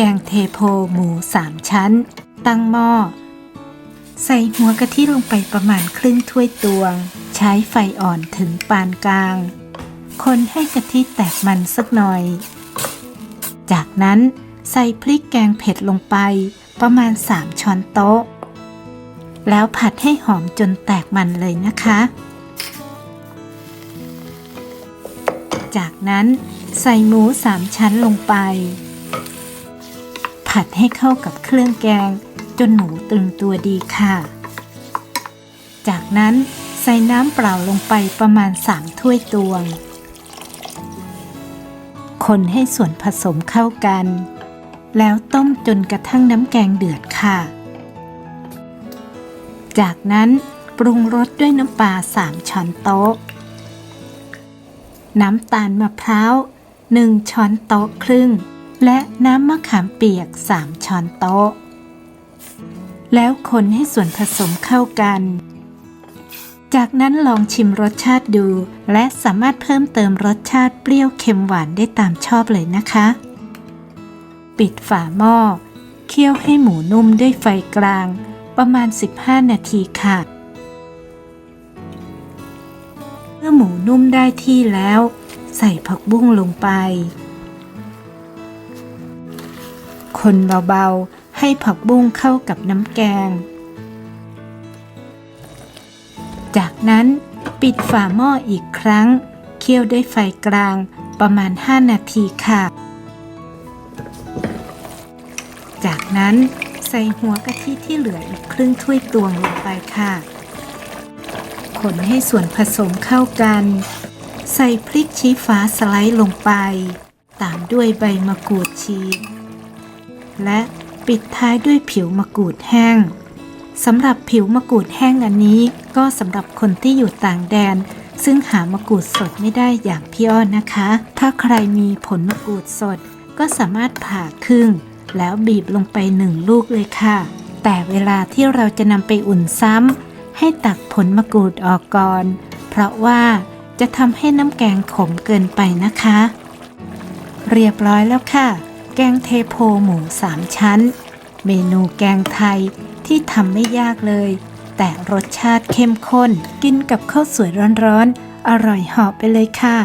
แกงเทโพหมูสามชั้น ตั้งหม้อ ใส่หัวกะทิลงไปประมาณครึ่งถ้วยตวง ใช้ไฟอ่อนถึงปานกลาง คนให้กะทิแตกมันสักหน่อย จากนั้นใส่พริกแกงเผ็ดลงไปประมาณ 3 ช้อนโต๊ะ แล้วผัดให้หอมจนแตกมันเลยนะคะ จากนั้นใส่หมูสามชั้นลงไป ผัดให้เข้ากับเครื่องแกง จนหมูตึงตัวดีค่ะ จากนั้นใส่น้ำเปล่าลงไปประมาณ 3 ถ้วยตวง คนให้ส่วนผสมเข้ากัน แล้วต้มจนกระทั่งน้ำแกงเดือดค่ะ จากนั้นปรุงรสด้วยน้ำปลา 3 ช้อนโต๊ะ น้ำตาลมะพร้าว 1 ช้อนโต๊ะครึ่ง และน้ำมะขามเปียก 3 ช้อนโต๊ะ แล้วคนให้ส่วนผสมเข้ากัน จากนั้นลองชิมรสชาติดู และสามารถเพิ่มเติมรสชาติเปรี้ยวเค็มหวานได้ตามชอบเลยนะคะ ปิดฝาหม้อ เคี่ยวให้หมูนุ่มด้วยไฟกลาง ประมาณ 15 นาทีค่ะเมื่อหมูนุ่มได้ที่แล้ว ใส่ผักบุ้งลงไป คนเบาๆ ให้ผักบุ้งเข้ากับน้ำแกง จากนั้นปิดฝาหม้ออีกครั้ง เคี่ยวด้วยไฟกลางประมาณ 5 นาทีค่ะ จากนั้นใส่หัวกะทิที่เหลืออีกครึ่งถ้วยตวงลงไปค่ะ คนให้ส่วนผสมเข้ากัน ใส่พริกชี้ฟ้าสไลด์ลงไป ตามด้วยใบมะกรูดชีก และปิดท้ายด้วยผิวมะกรูดแห้งสำหรับผิวมะกรูดแห้งอันนี้ ก็สำหรับคนที่อยู่ต่างแดน ซึ่งหามะกรูดสดไม่ได้อย่างพี่อ้อนนะคะ ถ้าใครมีผลมะกรูดสด ก็สามารถผ่าครึ่ง แล้วบีบลงไปหนึ่งลูกเลยค่ะ แต่เวลาที่เราจะนำไปอุ่นซ้ำให้ตักผลมะกรูดออกก่อน เพราะว่าจะทำให้น้ำแกงขมเกินไปนะคะ เรียบร้อยแล้วค่ะ แกงเทโพหมูสามชั้น เมนูแกงไทยที่ทำไม่ยากเลย แต่รสชาติเข้มข้นกินกับข้าวสวยร้อนๆ อร่อยหอบไปเลยค่ะ